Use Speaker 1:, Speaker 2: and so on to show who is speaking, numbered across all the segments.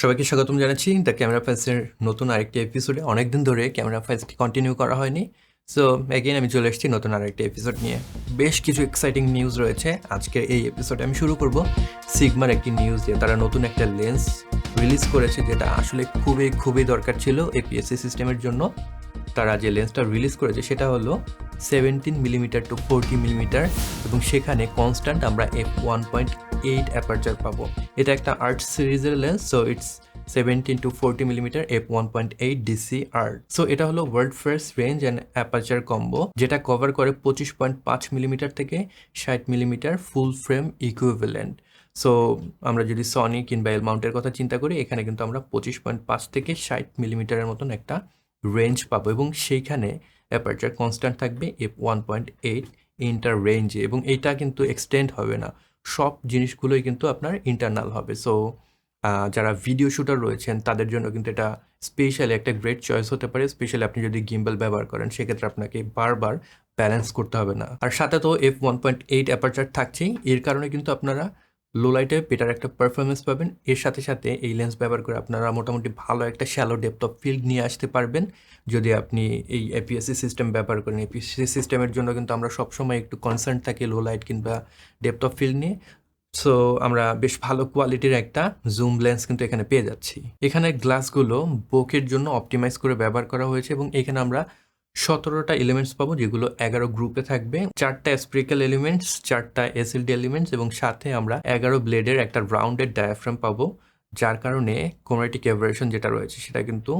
Speaker 1: সবাইকে স্বাগতম জানাচ্ছি দ্য ক্যামেরা ফাইলসের নতুন আরেকটি এপিসোডে অনেকদিন ধরে ক্যামেরা ফাইলসটি কন্টিনিউ করা হয়নি। সো এগেইন আমি চলে এসেছি নতুন আরেকটি এপিসোড নিয়ে। বেশ কিছু এক্সাইটিং নিউজ রয়েছে। আজকের এই এপিসোডে আমি শুরু করব সিগমার একটি নিউজ দিয়ে। তারা নতুন একটা লেন্স রিলিজ করেছে যেটা আসলে খুবই খুবই দরকার ছিল এপিএসসি সিস্টেমের জন্য। তারা যে লেন্সটা রিলিজ করেছে সেটা হলো seventeen millimetre to forty millimetre এবং সেখানে কনস্ট্যান্ট আমরা F one point eight aperture পাবো। এটা একটা আর্ট সিরিজের lens so it's seventeen to forty millimetre F one point eight DC art so এটা হলো world first range and aperture combo যেটা কভার করে পঁচিশ পয়েন্ট পাঁচ মিলিমিটার থেকে ষাট millimetre full frame equivalent so আমরা যদি সনি কিংবা এল মাউন্টের কথা চিন্তা করি, এখানে কিন্তু আমরা পঁচিশ পয়েন্ট পাঁচ থেকে ষাট মিলিমিটারের মতন একটা রেঞ্জ পাবো এবং সেইখানে অ্যাপারচার কনস্ট্যান্ট থাকবে F one point eight inter রেঞ্জে এবং এইটা কিন্তু এক্সটেন্ড হবে না। সব জিনিসগুলোই কিন্তু আপনার ইন্টারনাল হবে। সো যারা ভিডিও শুটার রয়েছেন, তাদের জন্য কিন্তু এটা স্পেশালি একটা গ্রেট চয়েস হতে পারে। স্পেশালি আপনি যদি গিম্বল ব্যবহার করেন, সেক্ষেত্রে আপনাকে বারবার ব্যালেন্স করতে হবে না। আর সাথে তো F one point eight aperture থাকছেই। এর কারণে কিন্তু আপনারা লো লাইটে বেটার একটা পারফরমেন্স পাবেন। এর সাথে সাথে এই লেন্স ব্যবহার করে আপনারা মোটামুটি ভালো একটা শ্যালো ডেপথ অফ ফিল্ড নিয়ে আসতে পারবেন। যদি আপনি এই এপিএসসি সিস্টেম ব্যবহার করেন এপিএসসি সিস্টেমের জন্য কিন্তু আমরা সবসময় একটু কনসার্ন থাকি লো লাইট কিংবা ডেপথ অফ ফিল্ড নিয়ে। সো আমরা বেশ ভালো কোয়ালিটির একটা জুম লেন্স কিন্তু এখানে পেয়ে যাচ্ছি। এখানে গ্লাসগুলো বোকের জন্য অপটিমাইজ করে ব্যবহার করা হয়েছে এবং এখানে আমরা সতেরোটা এলিমেন্টস পাবো, যেগুলো এগারো গ্রুপে থাকবে। চারটা স্প্রিকেল এলিমেন্টস চারটা এসএলডি এলিমেন্টস এবং সাথে আমরা এগারো ব্লেডের একটা রাউন্ডেড ডায়াফ্রাম পাবো, যার কারণে কোমারেটিক এভারেশন যেটা রয়েছে সেটা কিন্তু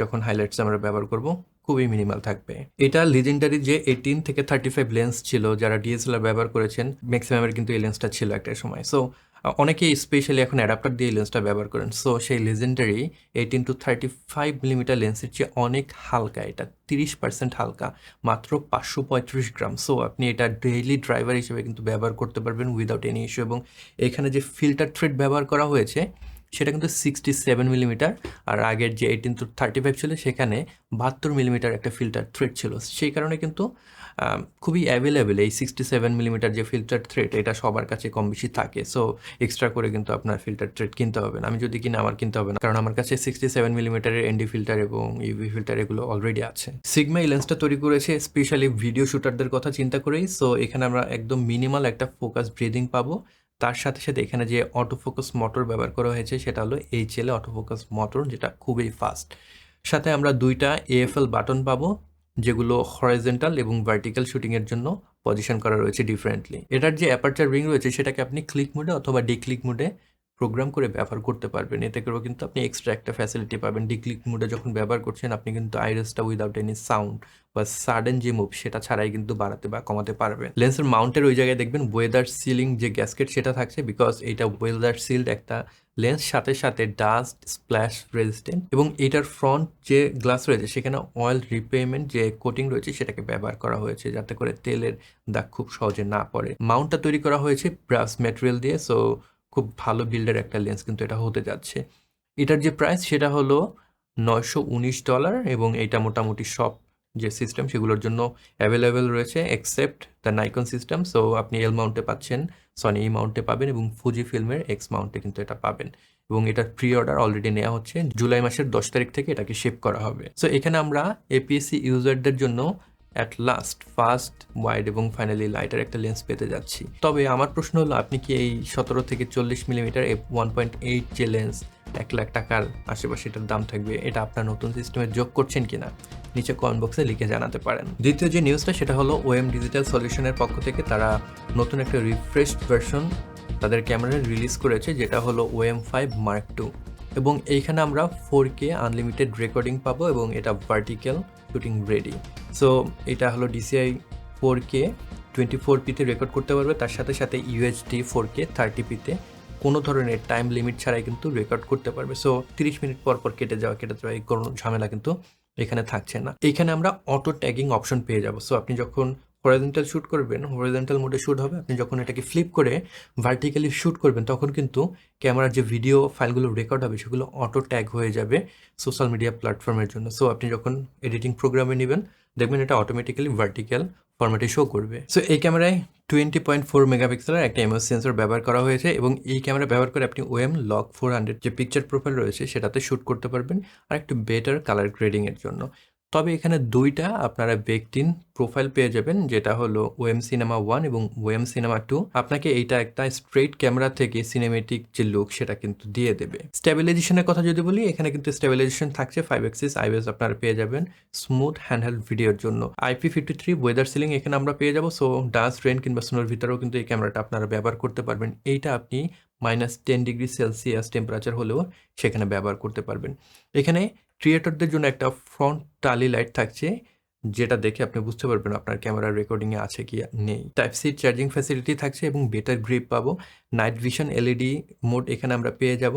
Speaker 1: যখন হাইলাইটস আমরা ব্যবহার করব, খুবই মিনিমাল থাকবে। এটা লিজেন্ডারি যে এইটিন থেকে থার্টি ফাইভ লেন্স ছিল, যারা ডিএসএলআর ব্যবহার করেছেন ম্যাক্সিমামের কিন্তু এই লেন্সটা ছিল একটা সময়। সো অনেকেই স্পেশালি এখন অ্যাডাপ্টার দিয়ে লেন্সটা ব্যবহার করেন। সো সেই legendary eighteen to thirty five millimetre লেন্সের চেয়ে অনেক হালকা, এটা তিরিশ পার্সেন্ট হালকা, মাত্র পাঁচশো পঁয়ত্রিশ গ্রাম। সো আপনি এটা ডেইলি ড্রাইভার হিসেবে কিন্তু ব্যবহার করতে পারবেন উইদাউট এনি ইস্যু এবং এখানে যে ফিল্টার থ্রেড ব্যবহার করা হয়েছে সেটা কিন্তু সিক্সটি সেভেন মিলিমিটার আর আগের যে এইটিন টু থার্টি ফাইভ ছিল সেখানে বাহাত্তর মিলিমিটার একটা ফিল্টার থ্রেড ছিল। সেই কারণে কিন্তু খুবই অ্যাভেলেবেল এই সিক্সটি সেভেন মিলিমিটার যে ফিল্টার থ্রেড এটা সবার কাছে কম বেশি থাকে। সো এক্সট্রা করে কিন্তু আপনার ফিল্টার থ্রেড কিনতে হবে না। আমি যদি কিনা আমার কিনতে হবে না। কারণ আমার কাছে সিক্সটি সেভেন মিলিমিটারের এনডি ফিল্টার এবং ইউভি ফিল্টার এগুলো অলরেডি আছে। সিগমা এই লেন্সটা তৈরি করেছে স্পেশালি ভিডিও শুটারদের কথা চিন্তা করেই। সো এখানে আমরা একদম মিনিমাল একটা ফোকাস ব্রিদিং পাবো। তার সাথে সাথে এখানে যে অটোফোকাস মোটর ব্যবহার করা হয়েছে, সেটা হলো এইচএল অটোফোকাস মোটর যেটা খুবই ফাস্ট সাথে আমরা দুইটা এএফএল বাটন পাবো, যেগুলো হরাইজেন্টাল এবং ভার্টিক্যাল শুটিংয়ের জন্য পজিশন করা রয়েছে ডিফারেন্টলি এটার যে অ্যাপারচার রিং রয়েছে, সেটাকে আপনি ক্লিক মোডে অথবা ডি ক্লিক মোডে প্রোগ্রাম করে ব্যবহার করতে পারবেন। এতে করেও কিন্তু আপনি এক্সট্রা একটা ফ্যাসিলিটি পাবেন। ডিক্লিক মোডে যখন ব্যবহার করছেন, আপনি কিন্তু আইরিসটা উইদাউট এনি সাউন্ড বা সাডেন যে মুভ সেটা ছাড়াই কিন্তু বাড়াতে বা কমাতে পারবেন। লেন্সের মাউন্টের ওই জায়গায় দেখবেন ওয়েদার সিলিং যে গ্যাসকেট সেটা থাকছে বিকজ এটা ওয়েদার সিল্ড একটা লেন্স সাথে সাথে ডাস্ট স্প্ল্যাশ রেজিস্ট্যান্ট এবং এটার ফ্রন্ট যে গ্লাস রয়েছে, সেখানে অয়েল রিপেমেন্ট যে কোটিং রয়েছে, সেটাকে ব্যবহার করা হয়েছে যাতে করে তেলের দাগ খুব সহজে না পড়ে। মাউন্টটা তৈরি করা হয়েছে ব্রাস ম্যাটেরিয়াল দিয়ে সো খুব ভালো বিল্ডের একটা লেন্স কিন্তু এটা হতে যাচ্ছে। এটার যে প্রাইস সেটা হলো নয়শো উনিশ ডলার এবং এটা মোটামুটি সব যে সিস্টেম সেগুলোর জন্য অ্যাভেলেবেল রয়েছে except the Nikon system so আপনি এল মাউন্টে পাচ্ছেন সনি ই মাউন্টে পাবেন এবং ফুজি ফিল্মের এক্স মাউন্টে কিন্তু এটা পাবেন। এবং এটার প্রি অর্ডার অলরেডি নেওয়া হচ্ছে, জুলাই মাসের দশ তারিখ থেকে এটাকে শিপ করা হবে। সো এখানে আমরা এপিএসসি ইউজারদের জন্য অ্যাট লাস্ট ফাস্ট ওয়াইড এবং ফাইনালি লাইটার একটা লেন্স পেতে যাচ্ছি। তবে আমার প্রশ্ন হলো, আপনি কি এই সতেরো থেকে চল্লিশ millimetre F one point eight যে লেন্স এক লাখ টাকার আশেপাশে এটার দাম থাকবে, এটা আপনার নতুন সিস্টেমে যোগ করছেন কিনা? নিচে কমেন্ট বক্সে লিখে জানাতে পারেন। দ্বিতীয় যে নিউজটা সেটা হলো ওএম ডিজিটাল সলিউশনের পক্ষ থেকে তারা নতুন একটা রিফ্রেশড ভার্সন তাদের ক্যামেরায় রিলিজ করেছে, যেটা হলো ওএম ফাইভ মার্ক টু এবং এইখানে আমরা ফোর কে আনলিমিটেড রেকর্ডিং পাবো এবং এটা ভার্টিক্যাল শুটিং রেডি সো এটা হলো DCI four K twenty four পিতে রেকর্ড করতে পারবে। তার সাথে সাথে ইউএইচডি ফোর কে থার্টি পিতে কোনো ধরনের টাইম লিমিট ছাড়াই কিন্তু রেকর্ড করতে পারবে। সো তিরিশ মিনিট পর পর কেটে যাওয়া কেটে যাওয়া, এই কোনো ঝামেলা কিন্তু এখানে থাকছে না। এইখানে আমরা অটো ট্যাগিং অপশন পেয়ে যাব। সো আপনি যখন হরিজেন্টাল শ্যুট করবেন হরিজেন্টাল মোডে শ্যুট হবে। আপনি যখন এটাকে ফ্লিপ করে ভার্টিক্যালি শ্যুট করবেন, তখন কিন্তু ক্যামেরার যে ভিডিও ফাইলগুলো রেকর্ড হবে, সেগুলো অটো ট্যাগ হয়ে যাবে সোশ্যাল মিডিয়া প্ল্যাটফর্মের জন্য। সো আপনি যখন এডিটিং প্রোগ্রামে নেবেন দেখবেন এটা অটোমেটিক্যালি ভার্টিক্যাল ফরম্যাটে শো করবে। সো এই ক্যামেরায় টোয়েন্টি পয়েন্ট ফোর মেগাপিক্সেলের একটা এমএস সেন্সর ব্যবহার করা হয়েছে এবং এই ক্যামেরা ব্যবহার করে আপনি ওএম লক ফোর হান্ড্রেড যে পিকচার প্রোফাইল রয়েছে সেটাতে শ্যুট করতে পারবেন। আর একটু বেটার কালার গ্রেডিংয়ের জন্য। তবে এখানে দুইটা আপনারা বেকটিন প্রোফাইল পেয়ে যাবেন। যেটা হলো ওএম সিনেমা ওয়ান এবং ওএম সিনেমা টু। আপনাকে এইটা একটা স্ট্রেট ক্যামেরা থেকে সিনেমেটিক যে লুক সেটা কিন্তু দিয়ে দেবে। স্টেবিলাইজেশনের কথা যদি বলি, এখানে কিন্তু স্টেবিলাইজেশন থাকছে ফাইভ এক্সিস আইওএস আপনারা পেয়ে যাবেন স্মুথ হ্যান্ডহেল্ড ভিডিওর জন্য। IP fifty three weather sealing এখানে আমরা পেয়ে যাব সো ডাস্ট রেন কিংবা স্নোর ভিতরেও কিন্তু এই ক্যামেরাটা আপনারা ব্যবহার করতে পারবেন। এইটা আপনি minus ten degree Celsius temperature হলেও সেখানে ব্যবহার করতে পারবেন। এখানে ক্রিয়েটরদের জন্য একটা ফ্রন্ট টালি লাইট থাকছে, যেটা দেখে আপনি বুঝতে পারবেন আপনার ক্যামেরার রেকর্ডিংয়ে আছে কি নেই। টাইপ সি চার্জিং ফ্যাসিলিটি থাকছে এবং বেটার গ্রিপ পাবো। নাইট ভিশন এলইডি মোড এখানে আমরা পেয়ে যাব।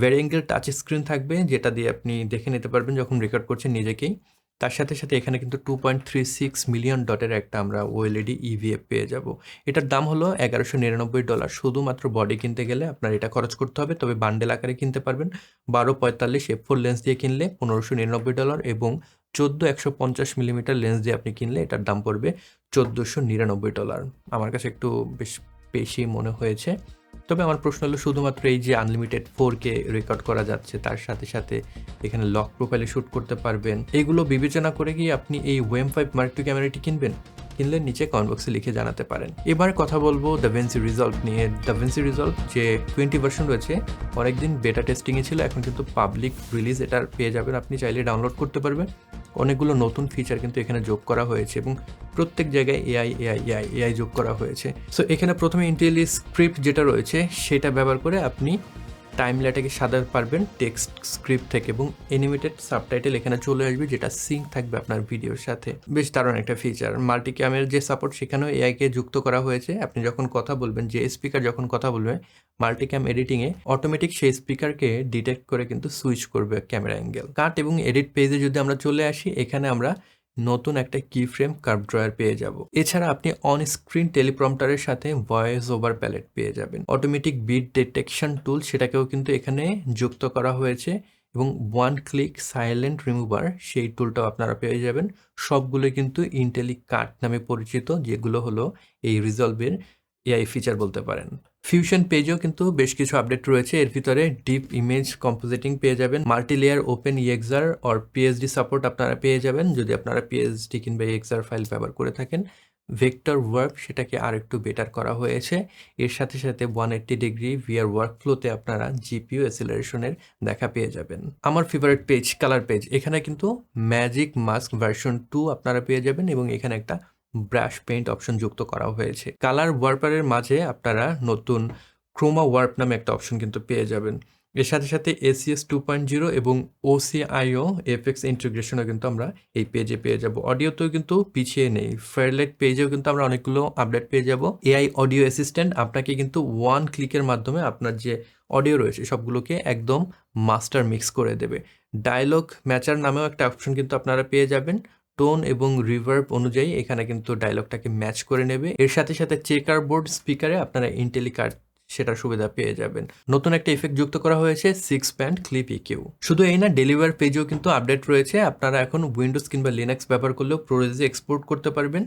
Speaker 1: ভ্যারিয়েঙ্গেল টাচ স্ক্রিন থাকবে, যেটা দিয়ে আপনি দেখে নিতে পারবেন যখন রেকর্ড করছেন নিজেকেই। তার সাথে সাথে এখানে কিন্তু two point three six million ডটের একটা আমরা ওএলইডি ইভিএফ পেয়ে যাব। এটার দাম হলো এগারোশো নিরানব্বই ডলার শুধুমাত্র বডি কিনতে গেলে আপনার এটা খরচ করতে হবে, তবে বান্ডেল আকারে কিনতে পারবেন। বারো পঁয়তাল্লিশ এফ ফোর লেন্স দিয়ে কিনলে পনেরোশো নিরানব্বই ডলার এবং চোদ্দ একশো পঞ্চাশ মিলিমিটার লেন্স দিয়ে আপনি কিনলে এটার দাম পড়বে চোদ্দোশো নিরানব্বই ডলার আমার কাছে একটু বেশ বেশি মনে হয়েছে। তবে আমার প্রশ্ন হলো, শুধুমাত্র এই যে আনলিমিটেড ফোর কে রেকর্ড করা যাচ্ছে, তার সাথে সাথে এখানে লক প্রোফাইলে শ্যুট করতে পারবেন, এগুলো বিবেচনা করে কি আপনি এই ওয়েম ফাইভ মার্ক টু ক্যামেরাটি কিনবেন? কিনলে নিচে কমেন্ট বক্সে লিখে জানাতে পারেন। এবার কথা বলব দ্য ভেন্সি রিজল্ট নিয়ে। দ্য ভেন্সি রিজল্ট যে টোয়েন্টি ভার্সন রয়েছে, অনেকদিন বেটা টেস্টিংয়ে ছিল, এখন কিন্তু পাবলিক রিলিজ এটার পেয়ে যাবেন। আপনি চাইলে ডাউনলোড করতে পারবেন। অনেকগুলো নতুন ফিচার কিন্তু এখানে যোগ করা হয়েছে এবং প্রত্যেক জায়গায় এআই এআই এআই এআই যোগ করা হয়েছে। সো এখানে প্রথমে ইন্টেলি স্ক্রিপ্ট যেটা রয়েছে, সেটা ব্যবহার করে আপনি টাইমলাইটাকে সাজাতে পারবেন টেক্সট স্ক্রিপ্ট থেকে এবং অ্যানিমেটেড সাবটাইটেল এখানে চলে আসবে, যেটা সিঙ্ক থাকবে আপনার ভিডিওর সাথে। বেশ দারুণ একটা ফিচার মাল্টি ক্যামের যে সাপোর্ট সেখানেও এআইকে যুক্ত করা হয়েছে। আপনি যখন কথা বলবেন, যে স্পিকার যখন কথা বলবে মাল্টিক্যাম এডিটিংয়ে অটোমেটিক সেই স্পিকারকে ডিটেক্ট করে কিন্তু সুইচ করবে ক্যামেরা অ্যাঙ্গেল কাট এবং এডিট পেজে যদি আমরা চলে আসি, এখানে আমরা নতুন একটা কি ফ্রেম কার্ভ ড্রয়ার পেয়ে যাব। এছাড়া আপনি অন স্ক্রিন টেলিপ্রম্পটারের সাথে ভয়েস ওভার প্যালেট পেয়ে যাবেন। অটোমেটিক বিট ডিটেকশন টুল সেটাকেও কিন্তু এখানে যুক্ত করা হয়েছে এবং ওয়ান ক্লিক সাইলেন্ট রিমুভার সেই টুলটাও আপনারা পেয়ে যাবেন। সবগুলো কিন্তু ইন্টেলি কাট নামে পরিচিত, যেগুলো হলো এই রিজলভের এআই ফিচার বলতে পারেন। ফিউশন পেজেও কিন্তু বেশ কিছু আপডেট রয়েছে। এর ভিতরে ডিপ ইমেজ কম্পোজিটিং পেয়ে যাবেন। Multi layer open EXR or PhD support আপনারা পেয়ে যাবেন। যদি আপনারা পিএইচডি কিংবা ইএক্সার ফাইল ব্যবহার করে থাকেন ভেক্টর ওয়ার্ক সেটাকে আর একটু বেটার করা হয়েছে। এর সাথে সাথে one eighty degree VR work ফ্লোতে আপনারা জিপিও অ্যাসিলারেশনের দেখা পেয়ে যাবেন। আমার ফেভারিট পেজ কালার পেজ এখানে কিন্তু ম্যাজিক মাস্ক ভার্সন টু আপনারা পেয়ে যাবেন এবং এখানে একটা ব্রাশ পেইন্ট অপশন যুক্ত করা হয়েছে। কালার ওয়ার্পারের মাঝে আপনারা নতুন ক্রোমা ওয়ার্প নামে একটা অপশন কিন্তু পেয়ে যাবেন। এর সাথে সাথে এসিএস টু পয়েন্ট জিরো এবং ওসিআইও, এফএক্স ইন্টিগ্রেশনও কিন্তু আমরা এই পেজে পেয়ে যাব। অডিওতেও কিন্তু পিছিয়ে নেই। ফেয়ারলাইট পেজেও কিন্তু আমরা অনেকগুলো আপডেট পেয়ে যাব। এআই অডিও অ্যাসিস্ট্যান্ট আপনাকে কিন্তু ওয়ান ক্লিকের মাধ্যমে আপনার যে অডিও রয়েছে সবগুলোকে একদম মাস্টার মিক্স করে দেবে। ডায়লগ ম্যাচার নামেও একটা অপশন কিন্তু আপনারা পেয়ে যাবেন। টোন এবং রিভার্ব অনুযায়ী এখানে কিন্তু ডায়লগটাকে ম্যাচ করে নেবে। এর সাথে সাথে চেকার বোর্ড স্পিকারে আপনারা ইন্টেলিকার্ড সেটার সুবিধা পেয়ে যাবেন। নতুন একটা ইফেক্ট যুক্ত করা হয়েছে সিক্স প্যান্ট ক্লিপ ইকিউ শুধু এই না ডেলিভার পেজেও কিন্তু আপডেট রয়েছে। আপনারা এখন উইন্ডোজ কিংবা লিনাক্স ব্যবহার করলেও প্রোরেজে এক্সপোর্ট করতে পারবেন।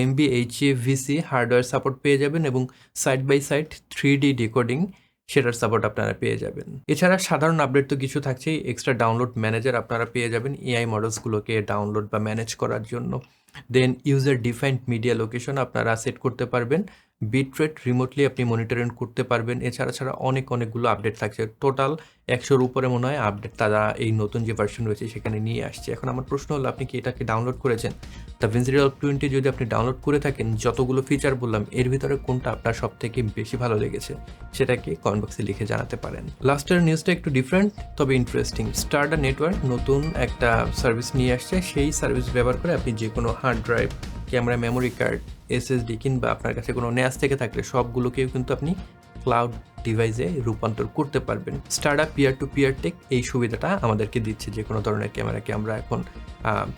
Speaker 1: MV HEVC hardware support পেয়ে যাবেন এবং side by side three D decoding সেটার সাপোর্ট আপনারা পেয়ে যাবেন। এছাড়া সাধারণ আপডেট তো কিছু থাকছেই এক্সট্রা ডাউনলোড ম্যানেজার আপনারা পেয়ে যাবেন এআই মডেলসগুলোকে ডাউনলোড বা ম্যানেজ করার জন্য। Then user defined media location আপনারা সেট করতে পারবেন। বিটরেট রিমোটলি আপনি মনিটরিং করতে পারবেন। এছাড়া ছাড়া অনেক অনেকগুলো আপডেট থাকছে। টোটাল একশোর উপরে মনে হয় আপডেট তারা এই নতুন যে ভার্সন রয়েছে সেখানে নিয়ে আসছে। এখন আমার প্রশ্ন হলো, আপনি কি এটাকে ডাউনলোড করেছেন? দ্য ভেঞ্জিরিয়াল টোয়েন্টি যদি আপনি ডাউনলোড করে থাকেন, যতগুলো ফিচার বললাম, এর ভিতরে কোনটা আপনার সব থেকে বেশি ভালো লেগেছে? সেটাকে কমেন্ট বক্সে লিখে জানাতে পারেন। লাস্টের নিউজটা একটু ডিফারেন্ট তবে ইন্টারেস্টিং স্টারডা নেটওয়ার্ক নতুন একটা সার্ভিস নিয়ে আসছে। সেই সার্ভিস ব্যবহার করে আপনি যে কোনো hard drive camera memory card SSD কিংবা আপনার কাছে কোনো ন্যাস থেকে থাকলে সবগুলোকেও কিন্তু আপনি ক্লাউড ডিভাইসে রূপান্তর করতে পারবেন। Startup peer to peer tech এই সুবিধাটা আমাদেরকে দিচ্ছে যে কোনো ধরনের ক্যামেরাকে আমরা এখন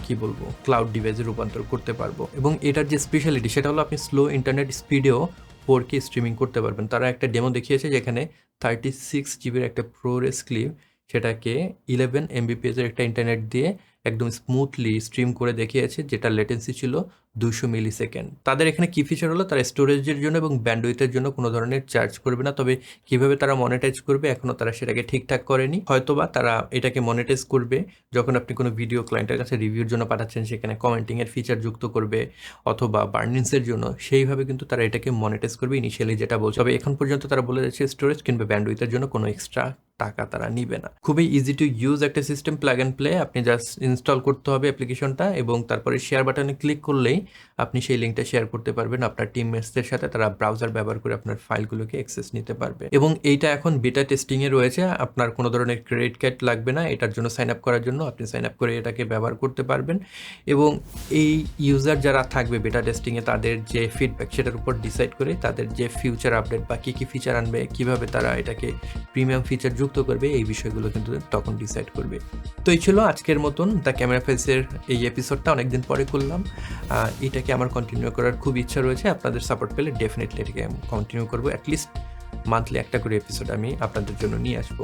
Speaker 1: কি বলব ক্লাউড ডিভাইসে রূপান্তর করতে পারব। এবং এটার যে স্পেশালিটি সেটা হলো আপনি স্লো ইন্টারনেট স্পিডেও ফোর কে স্ট্রিমিং করতে পারবেন। তারা একটা ডেমো দেখিয়েছে যেখানে থার্টি সিক্স জিবির একটা প্রোরেস ক্লিপ সেটাকে ইলেভেন এমবিপিএসের একটা ইন্টারনেট দিয়ে একদম স্মুথলি স্ট্রিম করে দেখিয়েছে, যেটা লেটেন্সি ছিল দুশো মিলি সেকেন্ড তাদের এখানে কী ফিচার হলো? তারা স্টোরেজের জন্য এবং ব্যান্ডউইথের জন্য কোনো ধরনের চার্জ করবে না। তবে কীভাবে তারা মনিটাইজ করবে এখনও তারা সেটাকে ঠিকঠাক করেনি। হয়তোবা তারা এটাকে মনিটাইজ করবে যখন আপনি কোনো ভিডিও ক্লায়েন্টের কাছে রিভিউর জন্য পাঠাচ্ছেন, সেখানে কমেন্টিংয়ের ফিচার যুক্ত করবে অথবা বার্নিংসের জন্য। সেইভাবে কিন্তু তারা এটাকে মনিটাইজ করবে ইনিশিয়ালি যেটা বলছে। তবে এখন পর্যন্ত তারা বলে যাচ্ছে স্টোরেজ কিংবা ব্যান্ডউইথের জন্য কোনো এক্সট্রা টাকা তারা নিবে না। খুবই ইজি টু ইউজ একটা সিস্টেম প্লাগ অ্যান্ড প্লে আপনি জাস্ট ইনস্টল করতে হবে অ্যাপ্লিকেশনটা এবং তারপরে শেয়ার বাটনে ক্লিক করলেই আপনি সেই লিঙ্কটা শেয়ার করতে পারবেন। আপনার টিম টিমমেটসদের সাথে তারা ব্রাউজার ব্যবহার করে আপনার ফাইলগুলোকে অ্যাক্সেস নিতে পারবে। এবং এইটা এখন বিটা টেস্টিংয়ে রয়েছে। আপনার কোনো ধরনের ক্রেডিট কার্ড লাগবে না। এটার জন্য সাইন আপ করার জন্য আপনি সাইন আপ করে এটাকে ব্যবহার করতে পারবেন। এবং এই ইউজার যারা থাকবে বেটা টেস্টিংয়ে তাদের যে ফিডব্যাক সেটার উপর ডিসাইড করে তাদের যে ফিউচার আপডেট বা কী কী ফিচার আনবে, কীভাবে তারা এটাকে প্রিমিয়াম ফিচার যুক্ত করবে, এই বিষয়গুলো কিন্তু তখন ডিসাইড করবে। তো এই ছিল আজকের মতন। দ্য ক্যামেরা ফেসের এই এপিসোডটা অনেকদিন পরে করলাম। এটাকে আমার কন্টিনিউ করার খুব ইচ্ছা রয়েছে। আপনাদের সাপোর্ট পেলে ডেফিনেটলি এটাকে কন্টিনিউ করব। অ্যাটলিস্ট মান্থলি একটা করে এপিসোড আমি আপনাদের জন্য নিয়ে আসব।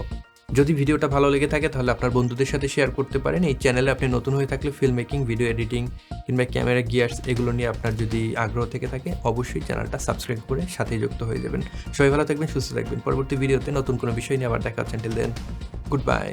Speaker 1: যদি ভিডিওটা ভালো লেগে থাকে, তাহলে আপনার বন্ধুদের সাথে শেয়ার করতে পারেন। এই চ্যানেলে আপনি নতুন হয়ে থাকলে ফিল্ম মেকিং ভিডিও এডিটিং কিংবা ক্যামেরা গিয়ার্স এগুলো নিয়ে আপনার যদি আগ্রহ থেকে থাকে, অবশ্যই চ্যানেলটা সাবস্ক্রাইব করে সাথেই যুক্ত হয়ে যাবেন। সবাই ভালো থাকবেন, সুস্থ থাকবেন। পরবর্তী ভিডিওতে নতুন কোনো বিষয় নিয়ে আবার দেখা হচ্ছে। দেন গুড বাই